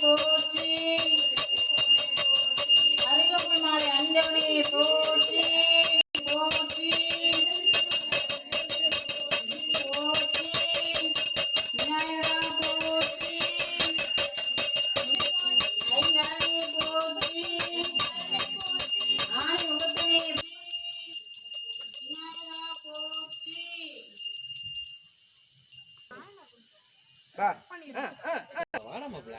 போற்றி அதிகப்புள் மாலை அஞ்சவனே போற்றி போற்றி வாடா மாப்பிள்ள